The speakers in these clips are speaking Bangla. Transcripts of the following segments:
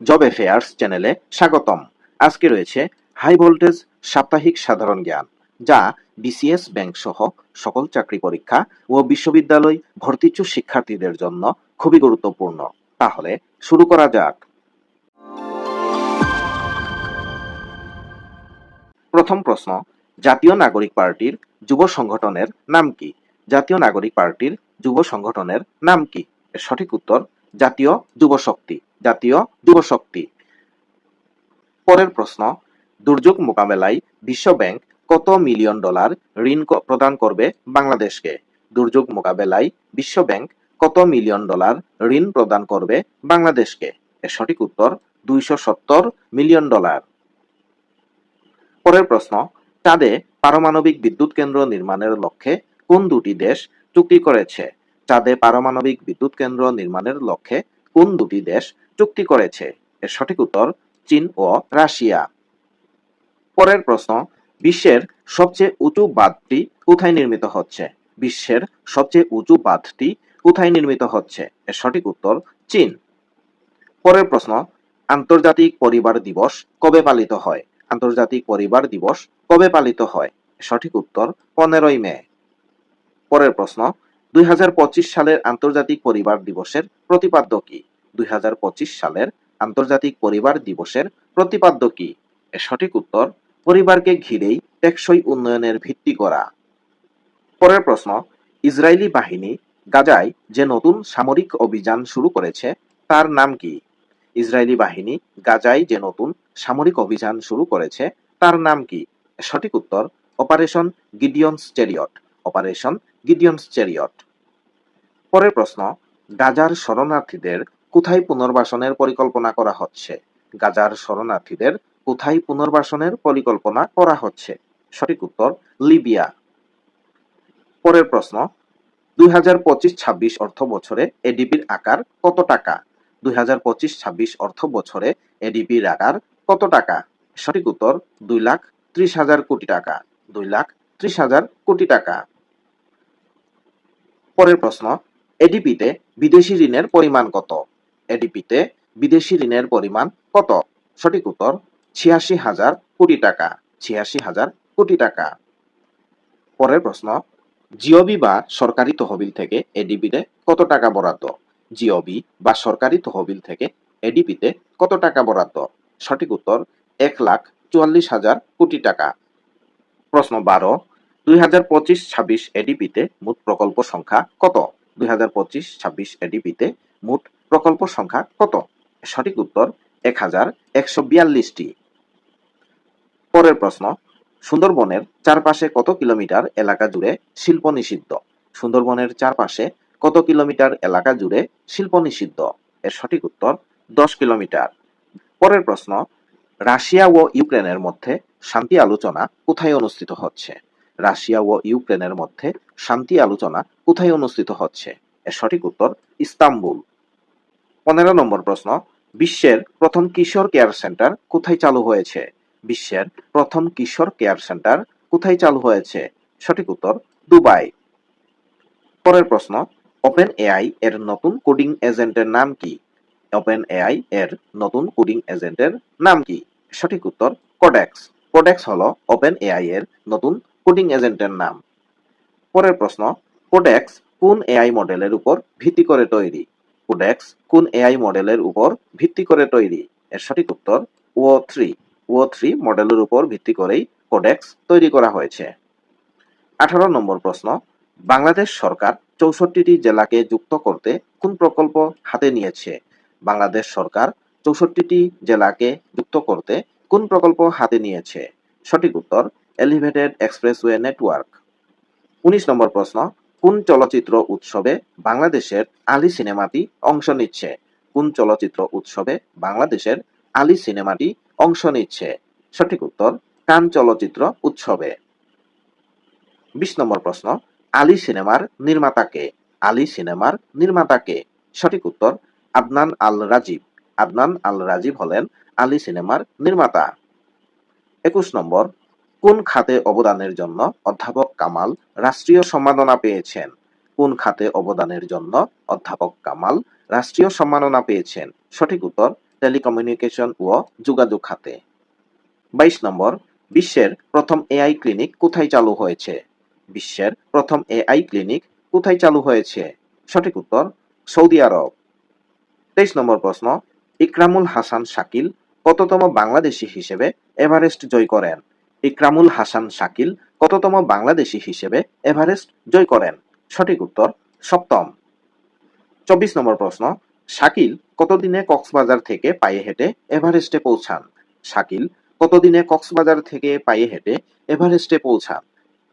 জব অ্যাফেয়ার্স চ্যানেলে স্বাগতম। আজকে রয়েছে হাই ভোল্টেজ সাপ্তাহিক সাধারণ জ্ঞান, যা বিসিএস ব্যাংক সহ সকল চাকরি পরীক্ষা ও বিশ্ববিদ্যালয় ভর্তিচ্ছু শিক্ষার্থীদের জন্য খুবই গুরুত্বপূর্ণ। তাহলে শুরু করা যাক। প্রথম প্রশ্ন, জাতীয় নাগরিক পার্টির যুব সংগঠনের নাম কি? জাতীয় নাগরিক পার্টির যুব সংগঠনের নাম কি? সঠিক উত্তর, জাতীয় যুব শক্তি। জাতীয় যুব শক্তি পরের প্রশ্ন, দুর্যোগ মোকাবেলায় বিশ্ব ব্যাংক কত মিলিয়ন ডলার ঋণ প্রদান করবে বাংলাদেশকে? দুর্যোগ মোকাবেলায় বিশ্ব ব্যাংক কত মিলিয়ন ডলার ঋণ প্রদান করবে বাংলাদেশকে? এর সঠিক উত্তর, দুইশো সত্তর মিলিয়ন ডলার। পরের প্রশ্ন, চাঁদে পারমাণবিক বিদ্যুৎ কেন্দ্র নির্মাণের লক্ষ্যে কোন দুটি দেশ চুক্তি করেছে? চাঁদে পারমাণবিক বিদ্যুৎ কেন্দ্র নির্মাণের লক্ষ্যে কোন দুটি দেশ চুক্তি করেছে। এর সঠিক উত্তর চীন ও রাশিয়া। পরের প্রশ্ন, বিশ্বের সবচেয়ে উঁচু বাঁধটি কোথায় নির্মিত হচ্ছে? বিশ্বের সবচেয়ে উঁচু বাঁধটি কোথায় নির্মিত হচ্ছে? এর সঠিক উত্তর চীন। পরের প্রশ্ন, আন্তর্জাতিক পরিবার দিবস কবে পালিত হয়? আন্তর্জাতিক পরিবার দিবস কবে পালিত হয়? সঠিক উত্তর পনেরোই মে। পরের প্রশ্ন, দুই হাজার পঁচিশ সালের আন্তর্জাতিক পরিবার দিবসের প্রতিপাদ্য কি? দুই হাজার পঁচিশ সালের আন্তর্জাতিক পরিবার দিবসের প্রতিপাদ্য কি? এর সঠিক উত্তর, পরিবারকে ঘিরেই টেকসই উন্নয়নের ভিত্তি করা। পরের প্রশ্ন, ইসরায়েলি বাহিনী গাজায় যে নতুন সামরিক অভিযান শুরু করেছে, তার নাম কি? ইসরায়েলি বাহিনী গাজায় যে নতুন সামরিক অভিযান শুরু করেছে, তার নাম কি? সঠিক উত্তর, operation Gideon's chariot operation Gideon's chariot পরের প্রশ্ন, গাজার শরণার্থীদের কোথায় পুনর্বাসনের পরিকল্পনা করা হচ্ছে? গাজার শরণার্থীদের কোথায় পুনর্বাসনের পরিকল্পনা করা হচ্ছে? সঠিক উত্তর, লিবিয়া। পরের প্রশ্ন, দুই হাজার অর্থ বছরে এডিপির আকার কত টাকা? দুই হাজার অর্থ বছরে এডিপির আকার কত টাকা? সঠিক উত্তর, দুই লাখ ত্রিশ হাজার কোটি টাকা। দুই লাখ ত্রিশ হাজার কোটি টাকা। পরের প্রশ্ন, এডিপিতে বিদেশি ঋণের পরিমাণ কত? এডিপিতে বিদেশি ঋণের পরিমাণ কত? সঠিক উত্তর, ছিয়াশি হাজার কোটি টাকা, ছিয়াশি হাজার কোটি টাকা। পরের প্রশ্ন, জিওবি বা সরকারি তহবিল থেকে এডিপিতে কত টাকা বরাদ্দ? জিওবি বা সরকারি তহবিল থেকে এডিপিতে কত টাকা বরাদ্দ? সঠিক উত্তর, এক লাখ চুয়াল্লিশ হাজার কোটি টাকা। প্রশ্ন বারো, দুই হাজার পঁচিশ ছাব্বিশ এডিপিতে মোট প্রকল্প সংখ্যা কত? দুই হাজার পঁচিশ ছাব্বিশ এডিপিতে মোট প্রকল্প সংখ্যা কত? সঠিক উত্তর এক হাজার একশো বিয়াল্লিশটি। পরের প্রশ্ন, সুন্দরবনের চারপাশে কত কিলোমিটার এলাকা জুড়ে শিল্প নিষিদ্ধ? সুন্দরবনের চারপাশে কত কিলোমিটার এলাকা জুড়ে শিল্প নিষিদ্ধ? এর সঠিক উত্তর দশ কিলোমিটার। পরের প্রশ্ন, রাশিয়া ও ইউক্রেনের মধ্যে শান্তি আলোচনা কোথায় অনুষ্ঠিত হচ্ছে? রাশিয়া ও ইউক্রেনের মধ্যে শান্তি আলোচনা কোথায় অনুষ্ঠিত হচ্ছে? এর সঠিক উত্তর ইস্তাম্বুল। পনেরো নম্বর প্রশ্ন, বিশ্বের প্রথম কিশোর কেয়ার সেন্টার কোথায় চালু হয়েছে? বিশ্বের প্রথম কিশোর কেয়ার সেন্টার কোথায় চালু হয়েছে? সঠিক উত্তর, দুবাই। পরের প্রশ্ন ওপেন এআই এর নতুন কোডিং এজেন্টের নাম কি? ওপেন এআই এর নতুন কোডিং এজেন্টের নাম কি? সঠিক উত্তর, কোডেক্স। কোডেক্স হলো ওপেন এআই এর নতুন কোডিং এজেন্টের নাম। পরের প্রশ্ন, কোডেক্স কোন এআই মডেলের উপর ভিত্তি করে তৈরি? কোডেক্স কোন এআই মডেলের উপর ভিত্তি করে তৈরি? এর সঠিক উত্তর ও থ্রি ও থ্রি মডেলের উপর ভিত্তি করেই কোডেক্স তৈরি করা হয়েছে। আঠারো নম্বর প্রশ্ন, বাংলাদেশ সরকার চৌষট্টিটি জেলাকে যুক্ত করতে কোন প্রকল্প হাতে নিয়েছে? বাংলাদেশ সরকার চৌষট্টিটি জেলাকে যুক্ত করতে কোন প্রকল্প হাতে নিয়েছে? সঠিক উত্তর এলিভেটেড এক্সপ্রেসওয়ে নেটওয়ার্ক উনিশ নম্বর প্রশ্ন কোন চলচ্চিত্র উৎসবে বাংলাদেশের আলী সিনেমাটি অংশ নিচ্ছে? কোন চলচ্চিত্র উৎসবে বাংলাদেশের আলী সিনেমাটি অংশ নিচ্ছে? সঠিক উত্তর, কান চলচ্চিত্র উৎসবে। বিশ নম্বর প্রশ্ন, আলী সিনেমার নির্মাতাকে আলী সিনেমার নির্মাতাকে সঠিক উত্তর, আদনান আল রাজীব আদনান আল রাজীব হলেন আলী সিনেমার নির্মাতা। একুশ নম্বর কোন খাতে অবদানের জন্য অধ্যাপক কামাল রাষ্ট্রীয় সম্মাননা পেয়েছেন? কোন খাতে অবদানের জন্য অধ্যাপক কামাল রাষ্ট্রীয় সম্মাননা পেয়েছেন? সঠিক উত্তর, টেলিকমিউনিকেশন ও যোগাযোগ খাতে। বাইশ নম্বর, বিশ্বের প্রথম এআই ক্লিনিক কোথায় চালু হয়েছে? বিশ্বের প্রথম এআই ক্লিনিক কোথায় চালু হয়েছে? সঠিক উত্তর, সৌদি আরব। তেইশ নম্বর প্রশ্ন, ইকরামুল হাসান শাকিল কততম বাংলাদেশি হিসেবে এভারেস্ট জয় করেন? ইকরামুল হাসান শাকিল কততম বাংলাদেশী হিসেবে এভারেস্ট জয় করেন? সঠিক উত্তর, সপ্তম। চব্বিশ নম্বর প্রশ্ন, শাকিল কতদিনে কক্সবাজার থেকে পায়ে হেঁটে এভারেস্টে পৌঁছান? শাকিল কতদিনে কক্সবাজার থেকে পায়ে হেঁটে এভারেস্টে পৌঁছান?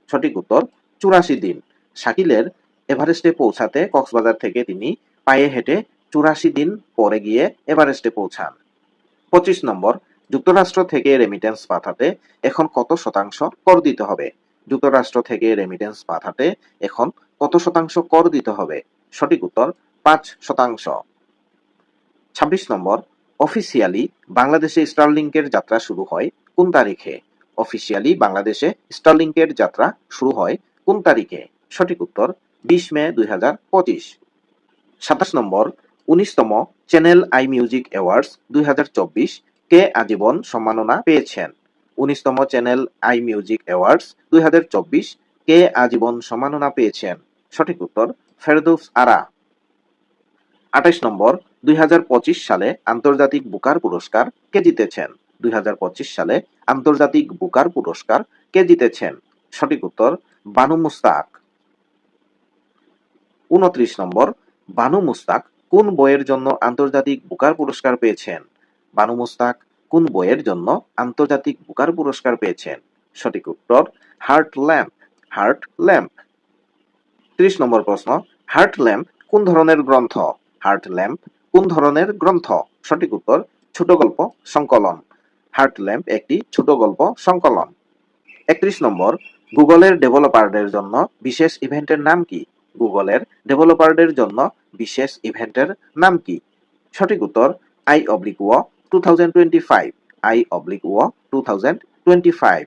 সঠিক উত্তর, চুরাশি দিন। শাকিলের এভারেস্টে পৌঁছাতে কক্সবাজার থেকে তিনি পায়ে হেঁটে চুরাশি দিন পরে গিয়ে এভারেস্টে পৌঁছান। পঁচিশ নম্বর যুক্তরাষ্ট্র থেকে রেমিটেন্স পাঠাতে এখন কত শতাংশ কর দিতে হবে? যুক্তরাষ্ট্র থেকে রেমিটেন্স পাঠাতে এখন কত শতাংশ কর দিতে হবে? সঠিক উত্তর, পাঁচ শতাংশ। ছাব্বিশ নম্বর অফিসিয়ালি বাংলাদেশে স্টারলিংকের যাত্রা শুরু হয় কোন তারিখে? অফিসিয়ালি বাংলাদেশে স্টারলিংকের যাত্রা শুরু হয় কোন তারিখে? সঠিক উত্তর, বিশ মে দুই হাজার পঁচিশ। সাতাশ নম্বর, উনিশতম চ্যানেল আই মিউজিক অ্যাওয়ার্ডস দুই হাজার চব্বিশ কে আজীবন সম্মাননা পেয়েছেন? উনিশতম চ্যানেল আই মিউজিক অ্যাওয়ার্ডস, দুই হাজার চব্বিশ, কে আজীবন সম্মাননা পেয়েছেন? সঠিক উত্তর, ফেরদৌস আরা। আঠাশ নম্বর, দুই হাজার পঁচিশ সালে আন্তর্জাতিক বুকার পুরস্কার কে জিতেছেন? দুই হাজার পঁচিশ সালে আন্তর্জাতিক বুকার পুরস্কার কে জিতেছেন? সঠিক উত্তর, বানু মুস্তাক। উনত্রিশ নম্বর, বানু মুস্তাক কোন বইয়ের জন্য আন্তর্জাতিক বুকার পুরস্কার পেয়েছেন? বানু মুস্তাক কোন বইয়ের জন্য আন্তর্জাতিক বুকার পুরস্কার পেয়েছেন? সঠিক উত্তর, হার্ট ল্যাম্প হার্ট ল্যাম্প। ত্রিশ নম্বর প্রশ্ন, হার্ট ল্যাম্প কোন ধরনের গ্রন্থ? হার্ট ল্যাম্প কোন ধরনের গ্রন্থ? সঠিক উত্তর, ছোট গল্প সংকলন। হার্ট ল্যাম্প একটি ছোট গল্প সংকলন। একত্রিশ নম্বর, গুগলের ডেভেলপারদের জন্য বিশেষ ইভেন্টের নাম কি? গুগলের ডেভেলপারদের জন্য বিশেষ ইভেন্টের নাম কি? সঠিক উত্তর, I oblique O two thousand twenty five I oblique O two thousand twenty five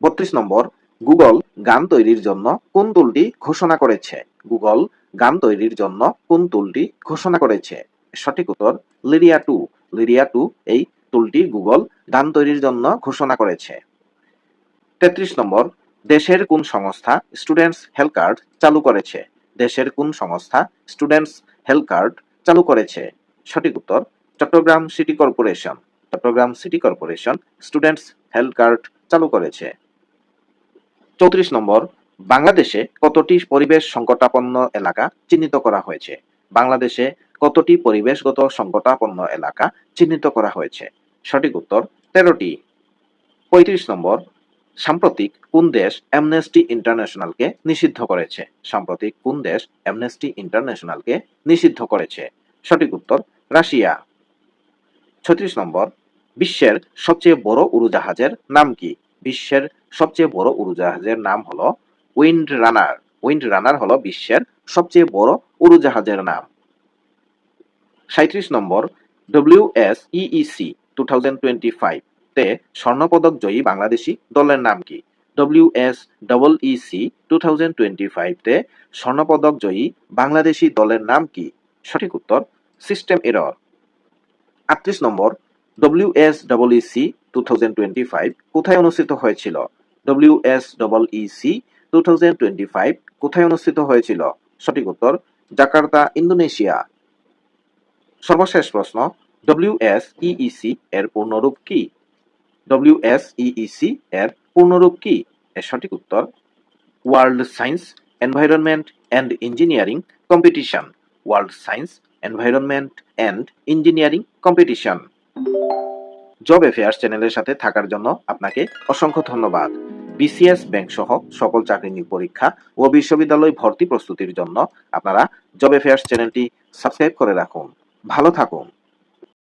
বত্রিশ নম্বর, গুগল গান তৈরির জন্য কোন টুলটি ঘোষণা করেছে? গুগল গান তৈরির জন্য কোন টুলটি ঘোষণা করেছে? সঠিক উত্তর লিরিয়া টু লিরিয়া টু এই টুলটি গুগল গান তৈরির জন্য ঘোষণা করেছে। তেত্রিশ নম্বর, দেশের কোন সংস্থা স্টুডেন্টস হেলথ কার্ড চালু করেছে? দেশের কোন সংস্থা স্টুডেন্টস হেলথ কার্ড চালু করেছে? সঠিক উত্তর Chattogram city corporation, Chattogram city corporation students health card চালু করেছে। চৌত্রিশ নম্বর, বাংলাদেশে কতটি পরিবেশ সংকটাপন্ন এলাকা চিহ্নিত করা হয়েছে? বাংলাদেশে কতটি পরিবেশগত সংকটাপন্ন এলাকা চিহ্নিত করা হয়েছে? সঠিক উত্তর তেরোটি। পঁয়ত্রিশ নম্বর, সাম্প্রতিক কোন দেশ অ্যামনেস্টি ইন্টারন্যাশনালকে নিষিদ্ধ করেছে? সাম্প্রতিক কোন দেশ অ্যামনেস্টি ইন্টারন্যাশনালকে নিষিদ্ধ করেছে? সঠিক উত্তর রাশিয়া। ছত্রিশ নম্বর, বিশ্বের সবচেয়ে বড় উড়োজাহাজের নাম কি? বিশ্বের সবচেয়ে বড় উড়োজাহাজের নাম হলো উইন্ড রানার। উইন্ড রানার হলো বিশ্বের সবচেয়ে বড় উড়োজাহাজের নাম। সাঁত্রিশ নম্বর, W S EEC two thousand twenty five তে স্বর্ণপদক জয়ী বাংলাদেশি দলের নাম কি? W S double EC two thousand twenty five তে স্বর্ণপদক জয়ী বাংলাদেশি দলের নাম কি? সঠিক উত্তর, সিস্টেম এরর। আটত্রিশ নম্বর W S double EC two thousand twenty five কোথায় অনুষ্ঠিত হয়েছিল? W S double EC two thousand twenty five কোথায় অনুষ্ঠিত হয়েছিল? সঠিক উত্তর, জাকার্তা, ইন্দোনেশিয়া। সর্বশেষ প্রশ্ন ডব্লিউ এস ইইসি এর পূর্ণরূপ কি? ডব্লিউ এস ইইসি এর পূর্ণরূপ কি? এর সঠিক উত্তর world science environment and engineering competition world science environment and engineering competition job affairs চ্যানেলের সাথে থাকার জন্য আপনাকে অসংখ্য ধন্যবাদ। বিসিএস ব্যাংক সহ সকল চাকরি নিয়োগ পরীক্ষা ও বিশ্ববিদ্যালয় ভর্তি প্রস্তুতির জন্য আপনারা জব অ্যাফেয়ার্স চ্যানেলটি সাবস্ক্রাইব করে রাখুন। ভালো থাকুন।